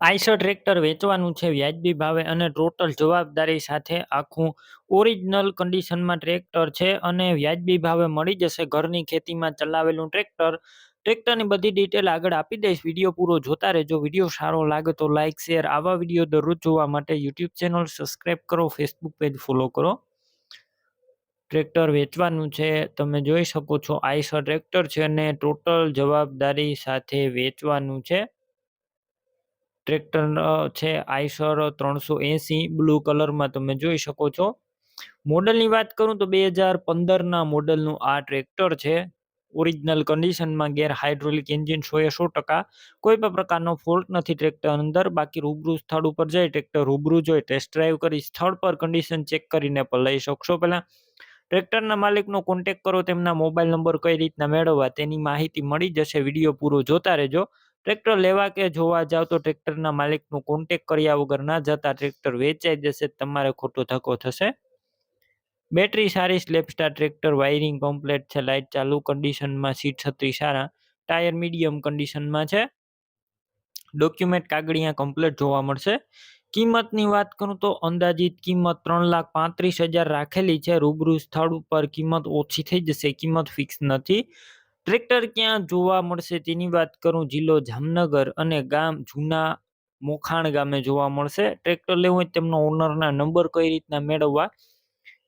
Eicher tractor વેચવાનું છે વ્યાજબી ભાવે અને ટોટલ જવાબદારી સાથે આખું ઓરિજિનલ કન્ડિશનમાં ટ્રેક્ટર છે અને વ્યાજબી ભાવે મળી જશે ઘરની ખેતીમાં ચલાવેલું ટ્રેક્ટર. ટ્રેક્ટરની બધી ડિટેલ આગળ આપી દઈશ. વીડિયો પૂરો જોતા રહેજો. વીડિયો સારો લાગે તો લાઇક શેર, આવા વીડિયો દરરોજ જોવા માટે યુટ્યુબ ચેનલ સબસ્ક્રાઈબ કરો, ફેસબુક પેજ ફોલો કરો. ટ્રેક્ટર વેચવાનું છે. તમે જોઈ શકો છો આઈસર ટ્રેક્ટર છે અને ટોટલ જવાબદારી સાથે વેચવાનું છે. ટ્રેક્ટર છે, આઈસર ત્રણસો એંસી બ્લુ કલરમાં તમે જોઈ શકો છો. મોડલની વાત કરું તો બે હજાર પંદરના મોડલનું આ ટ્રેક્ટર છે. ઓરિજિનલ કન્ડિશનમાં ગેર હાઇડ્રોલિક એન્જિન એ સો ટકા. કોઈ પણ પ્રકારનો ફોલ્ટ નથી ટ્રેક્ટર અંદર. બાકી રૂબરૂ સ્થળ ઉપર જઈ ટ્રેક્ટર રૂબરૂ જોઈ ટેસ્ટ ડ્રાઈવ કરી સ્થળ પર કન્ડિશન ચેક કરીને પણ લઈ શકશો પહેલાં. ટ્રેક્ટરના માલિકનો કોન્ટેક કરો, તેમના મોબાઈલ નંબર કઈ રીતના મેળવવા તેની માહિતી મળી જશે. વીડિયો પૂરો જોતા રહેજો. ટ્રેક્ટર લેવા કે જોવા જાવ તો ટ્રેક્ટરના માલિકનો કોન્ટેક કર્યા વગર ના જતા ટ્રેક્ટર વેચાઈ જશે, તમારે ખોટો ધક્કો થશે. બેટરી સારી સ્લેપસ્ટાર ટ્રેક્ટર વાયરિંગ કમ્પ્લેટ છે લાઇટ ચાલુ કન્ડિશનમાં સીટ છત્રી સારા ટાયર મીડિયમ કન્ડિશનમાં છે. ડોક્યુમેન્ટ કાગળિયા કમ્પ્લેટ જોવા મળશે. કિંમતની વાત કરું તો અંદાજિત કિંમત ત્રણ લાખ પાંત્રીસ હજાર રાખેલી છે, રૂબરૂ સ્થળ ઉપર કિંમત ઓછી થઈ જશે, કિંમત ફિક્સ નથી. ટ્રેક્ટર ક્યાં જોવા મળશે તેની વાત કરું જિલ્લો જામનગર અને ગામ જૂના મોખાણ ગામે જોવા મળશે. ટ્રેક્ટર લેવું હોય તેમનો ઓનરના નંબર કઈ રીતના મેળવવા?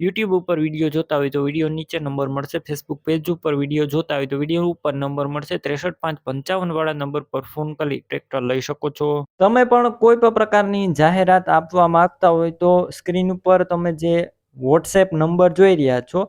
યુટ્યુબ ઉપર વીડિયો જોતા હોય તો વીડિયો નીચે નંબર મળશે. ફેસબુક પેજ ઉપર વીડિયો જોતા હોય તો વીડિયો ઉપર નંબર મળશે. ત્રેસઠ પાંચ પંચાવન વાળા નંબર પર ફોન કરી ટ્રેક્ટર લઈ શકો છો. તમે પણ કોઈ પણ પ્રકારની જાહેરાત આપવા માંગતા હોય તો સ્ક્રીન ઉપર તમે જે વોટ્સએપ નંબર જોઈ રહ્યા છો